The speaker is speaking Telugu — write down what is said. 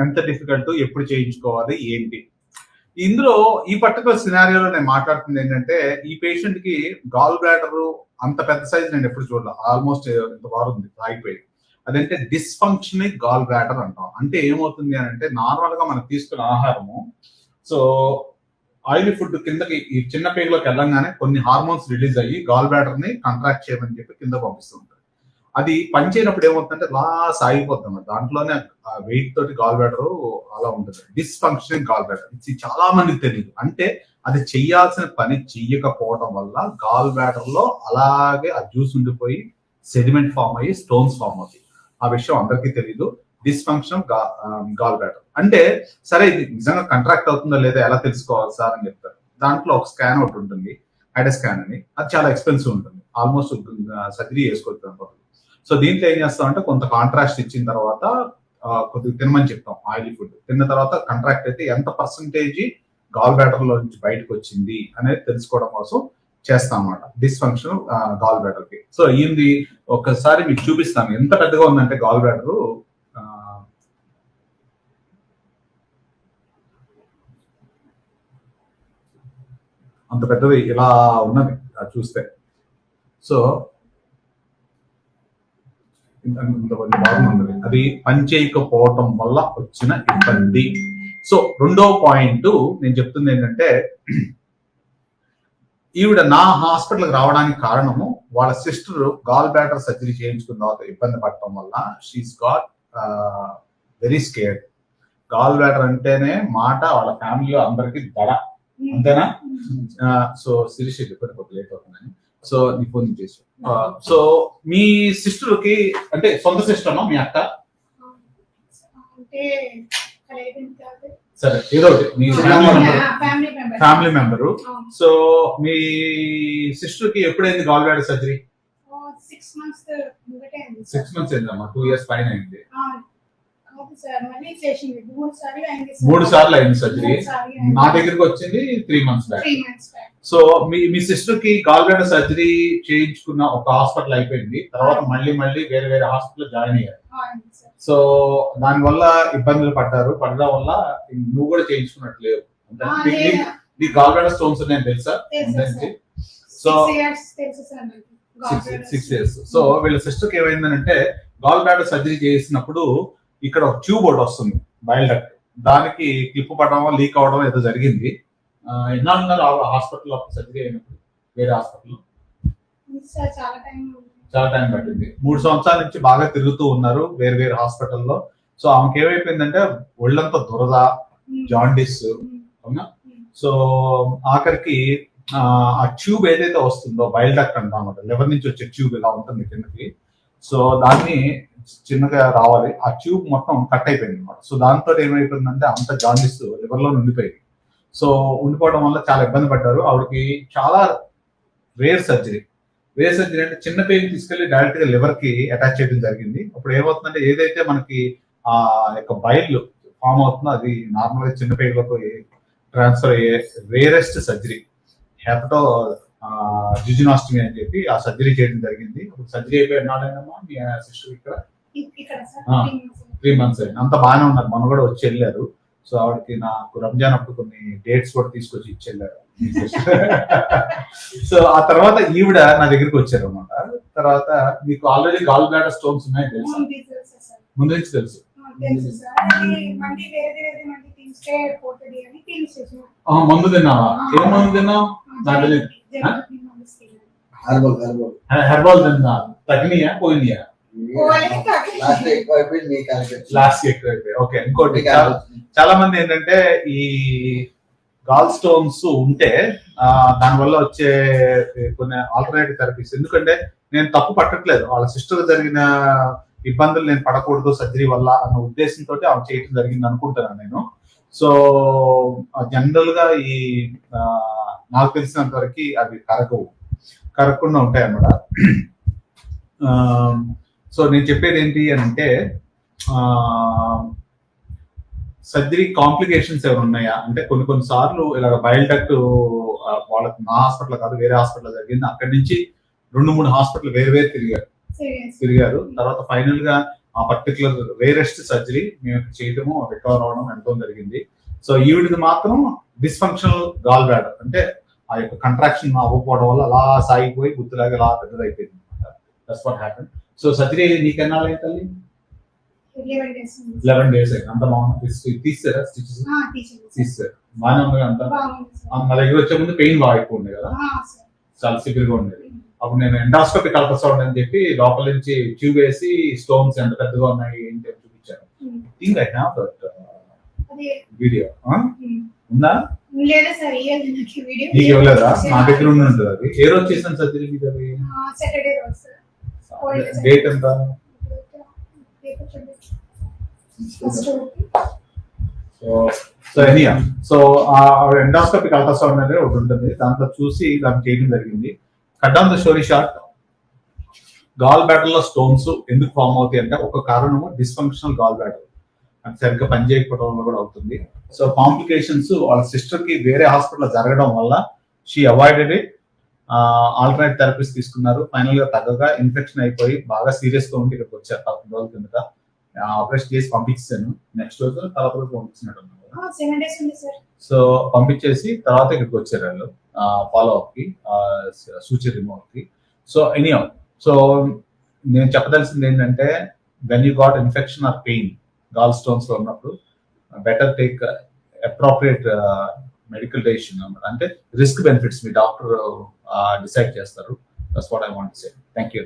ఎంత డిఫికల్ట్ ఎప్పుడు చేయించుకోవాలి ఏంటి? ఇందులో ఈ పర్టికులర్ సినారియోలో నేను మాట్లాడుతుంది ఏంటంటే ఈ పేషెంట్కి గాల్ బ్లాడర్ అంత పెద్ద సైజ్ నేను ఎప్పుడు చూడలేదు. ఆల్మోస్ట్ ఇంత బాగుంది ఉంది ఆగిపోయి అదంటే డిస్ఫంక్షన్ గాల్ బ్లాడర్ అంటాం. అంటే ఏమవుతుంది అని అంటే నార్మల్గా మనం తీసుకున్న ఆహారము సో ఆయిల్ ఫుడ్ కిందకి ఈ చిన్న పేగులోకి వెళ్ళంగానే కొన్ని హార్మోన్స్ రిలీజ్ అయ్యి గాల్ బ్లాడర్ని కంట్రాక్ట్ చేయమని చెప్పి కింద పంపిస్తుంది అది పనిచేయనప్పుడు ఏమవుతుందంటే లాస్ ఆగిపోతుంది దాంట్లోనే వెయిట్ తోటి గాల్ బ్లాడర్ అలా ఉంటుంది. డిస్ఫంక్షనింగ్ గాల్ బ్లాడర్ ఇది చాలా మందికి తెలియదు అంటే అది చెయ్యాల్సిన పని చెయ్యకపోవడం వల్ల గాల్ బ్లాడర్లో అలాగే ఆ జ్యూస్ ఉండిపోయి సెడిమెంట్ ఫామ్ అయ్యి స్టోన్స్ ఫామ్ అవుతాయి. ఆ విషయం అందరికీ తెలియదు డిస్ఫంక్షన్ గాల్ బ్యాటర్ అంటే సరే ఇది నిజంగా కంట్రాక్ట్ అవుతుందో లేదో ఎలా తెలుసుకోవాలి సార్ అని చెప్తారు. దాంట్లో ఒక స్కాన్ ఒకటి ఉంటుంది. హైడ స్కాన్ అని. అది చాలా ఎక్స్పెన్సివ్ ఉంటుంది. ఆల్మోస్ట్ సర్జరీ చేసుకోవచ్చు సో దీంట్లో ఏం చేస్తామంటే కొంత కాంట్రాస్ట్ ఇచ్చిన తర్వాత కొద్దిగా తినమని చెప్తాం ఆయిలీ ఫుడ్ తిన్న తర్వాత కాంట్రాక్ట్ అయితే ఎంత పర్సంటేజ్ గాల్ బ్యాటర్లో నుంచి బయటకు వచ్చింది అనేది తెలుసుకోవడం కోసం చేస్తాం అనమాట డిస్ఫంక్షన్ గాల్ బ్యాటర్కి సో ఏంది ఒక్కసారి మీకు చూపిస్తాను. ఎంత పెద్దగా ఉందంటే గాల్ బ్యాటర్ అంత పెద్దది ఇలా ఉన్నది అది చూస్తే. సో ఇంత ఇంత కొంచెం బాగుంది అది పనిచేయకపోవటం వల్ల వచ్చిన ఇబ్బంది. సో రెండో పాయింట్ నేను చెప్తుంది ఏంటంటే ఈవిడ నా హాస్పిటల్కి రావడానికి కారణము వాళ్ళ సిస్టర్ గాల్ బ్యాటర్ సర్జరీ చేయించుకున్న తర్వాత ఇబ్బంది పడటం వల్ల she's got very scared gall bladder అంటేనే మాట వాళ్ళ ఫ్యామిలీలో అందరికి దడ. అంతేనా? సో శిరీష చెప్పిన లేట్ అవుతుందని సో నీ ఫోన్ చేసి. సో మీ సిస్టర్కి అంటే సొంత సిస్టర్ మీ అక్క. సరే ఏదో ఒకటి. మీ ఫ్యామిలీ మెంబర్. సో మీ సిస్టర్కి ఎప్పుడైంది gall bladder surgery six months అయిందమ్మా. టూ ఇయర్స్ పైన అయింది. మూడు సార్లు అయింది సర్జరీ. నా దగ్గరికి వచ్చింది three months back three months back so మీ మీ సిస్టర్కి సర్జరీ చేయించుకున్న ఒక హాస్పిటల్ అయిపోయింది. తర్వాత మళ్ళీ మళ్ళీ వేరే వేరే హాస్పిటల్ జాయిన్ అయ్యారు. సో దాని వల్ల ఇబ్బందులు పడ్డారు. పడడం వల్ల నువ్వు కూడా చేయించుకున్నట్టు లేవు ఆ, నీకు- లేదు. నీకు- నీకు గాల్ బ్లాడర్ స్టోన్స్ ఉన్నాయని తెలుసా. సో సిక్స్ ఇయర్స్ సో వీళ్ళ సిస్టర్కి ఏమైందంటే గాల్ బ్లాడర్ సర్జరీ చేసినప్పుడు ఇక్కడ ఒక ట్యూబ్ ఒకటి వస్తుంది బయల్ దానికి క్లిప్ పడడం లీక్ అవడం ఏదో జరిగింది. ఆ, ఎన్నాళ్ళు ఉన్నారు హాస్పిటల్ సర్జరీ అయినప్పుడు? వేరే హాస్పిటల్ చాలా టైం పట్టింది. మూడు సంవత్సరాల నుంచి బాగా తిరుగుతూ ఉన్నారు వేరే వేరే హాస్పిటల్లో. సో ఆమెకి ఏమైపోయిందంటే ఒళ్ళంతా దురద జాండిస్ అవునా? సో ఆఖరికి ఆ, ట్యూబ్ ఏదైతే వస్తుందో బయల్ డక్ట్ అంటాం లివర్ నుంచి వచ్చే ట్యూబ్ ఇలా ఉంటుంది కిందకి. సో దాన్ని చిన్నగా రావాలి. ఆ ట్యూబ్ మొత్తం కట్ అయిపోయింది అనమాట సో దాంతో ఏమైపోయిందంటే అంత జాండిస్ లివర్లో ఉండిపోయింది సో ఉండిపోవడం వల్ల చాలా ఇబ్బంది పడ్డారు. ఆవిడకి చాలా రేర్ సర్జరీ రేర్ సర్జరీ అంటే చిన్న పేరు తీసుకెళ్ళి డైరెక్ట్గా లివర్కి అటాచ్ చేయడం జరిగింది. అప్పుడు ఏమవుతుందంటే ఏదైతే మనకి ఆ యొక్క బయలు ఫామ్ అవుతుందో అది నార్మల్గా చిన్న పేగులకు ట్రాన్స్ఫర్ అయ్యే రేరెస్ట్ సర్జరీ హెపటో జిజినాస్టమీ అని చెప్పి ఆ సర్జరీ చేయడం జరిగింది. ఇప్పుడు సర్జరీ అయిపోయి ఎన్నాళ్ళైందమ్మా? మీ సిస్టర్ ఇక్కడ. త్రీ మంత్స్ అయింది. అంత బాగానే ఉన్నారు. మనం కూడా వచ్చి వెళ్ళారు. సో ఆవిడకి నాకు రంజాన్ అప్పుడు కొన్ని డేట్స్ కూడా తీసుకొచ్చి ఇచ్చి వెళ్ళారు సో ఆ తర్వాత ఈవిడ నా దగ్గరికి వచ్చారు అనమాట తర్వాత మీకు ఆల్రెడీ గాల్ బ్లాడర్ స్టోన్స్ ఉన్నాయి తెలుసు? ముందు నుంచి తెలుసు మందు తిన్నావా? ఏం మందు తిన్నావు? Herbal herbal. హెర్బల్ తిన్నా. తగ్గినాయా? పోయినాయా? లాస్ట్ ఎక్కువ ఓకే ఇంకోటి. చాలా- మంది ఏంటంటే ఈ గాల్ స్టోన్స్ ఉంటే దానివల్ల వచ్చే కొన్ని ఆల్టర్నేటివ్ థెరపీస్ ఎందుకంటే నేను తప్పు పట్టట్లేదు. వాళ్ళ సిస్టర్ జరిగిన ఇబ్బందులు నేను పడకూడదు సర్జరీ వల్ల అన్న ఉద్దేశంతో ఆమె చేయడం జరిగింది అనుకుంటున్నాను నేను. సో జనరల్గా ఈ నాకు తెలిసినంత వరకు అవి కరగవు. కరగకుండా ఉంటాయి అన్నమాట. సో నేను చెప్పేది ఏంటి అని అంటే సర్జరీ కాంప్లికేషన్స్ ఏమైనా ఉన్నాయా? అంటే కొన్ని కొన్ని సార్లు ఇలా బయల్ డక్ట్ వాళ్ళకి నా హాస్పిటల్ కాదు వేరే హాస్పిటల్ జరిగింది. అక్కడి నుంచి రెండు మూడు హాస్పిటల్ వేరు వేరు తిరిగారు. తిరిగారు. తర్వాత ఫైనల్గా ఆ పర్టికులర్ రేరెస్ట్ సర్జరీ మేము చేయటము రికవర్ అవడం ఎంతో జరిగింది. సో ఈవిడిది మాత్రం డిస్ఫంక్షనల్ గాల్ బ్లాడర్ అంటే ఆ యొక్క కంట్రాక్షన్ అవ్వకపోవడం వల్ల అలా సాగిపోయి గుర్తులాగా అలా పెద్దదైపోయింది అనమాట that's what happen so surgery నీకెన్నాళ్ళు అయింది తల్లి? లెవెన్ డేస్ అయింది. అంత బాగుంది. తీసారా స్టిచెస్. తీసారు. బాగానే ఉంది అంత. నా దగ్గర వచ్చే ముందు పెయిన్ బాగా ఎక్కువ ఉంది కదా. చాలా సివియర్గా ఉండేది అప్పుడు నేను ఎండాస్కోపీ కల్పసౌండ్ అని చెప్పి లోపల నుంచి ట్యూబ్ వేసి స్టోన్స్ ఎంత పెద్దగా ఉన్నాయి ఏంటి అని చూపించాను. Think I have that video. ఉందా? నాకు ఇవ్వలేదా? నా దగ్గర ఉండి ఉంటుంది అది. ఏ రోజు చేసాను సర్జరీ అది? డేట్ ఎంత? So so anyway so endoscopic ultrasound అనేది ఒకటి ఉంటుంది. దాంట్లో చూసి దాన్ని చేయడం జరిగింది. Cut on the story short gall బ్యాటర్లో stones ఎందుకు ఫామ్ అవుతాయి అంటే ఒక కారణము డిస్ఫంక్షనల్ గాల్ బ్యాటర్ అది సరిగ్గా పనిచేయకపోవడం వల్ల కూడా అవుతుంది. సో కాంప్లికేషన్స్ వాళ్ళ సిస్టర్కి వేరే హాస్పిటల్ జరగడం వల్ల she avoided it alternate therapies తీసుకున్నారు. ఫైనల్గా తగ్గగా ఇన్ఫెక్షన్ అయిపోయి బాగా సీరియస్గా ఉండి ఇక్కడికి వచ్చారు. పదకొండు రోజుల కిందట. ఆపరేషన్ చేసి పంపించాను నెక్స్ట్ రోజు తర్వాత రోజు పంపించినట్టు సో పంపించేసి తర్వాత ఇక్కడికి వచ్చారు వాళ్ళు. ఫాలో అప్కి సూచర్ రిమోట్కి. సో ఎనీ సో నేను చెప్పదలసింది ఏంటంటే when you got infection or pain gall స్టోన్స్లో ఉన్నప్పుడు better take appropriate medical decision అంటే రిస్క్ బెనిఫిట్స్ మీ డాక్టర్ డిసైడ్ చేస్తారు. That's what I want say thank you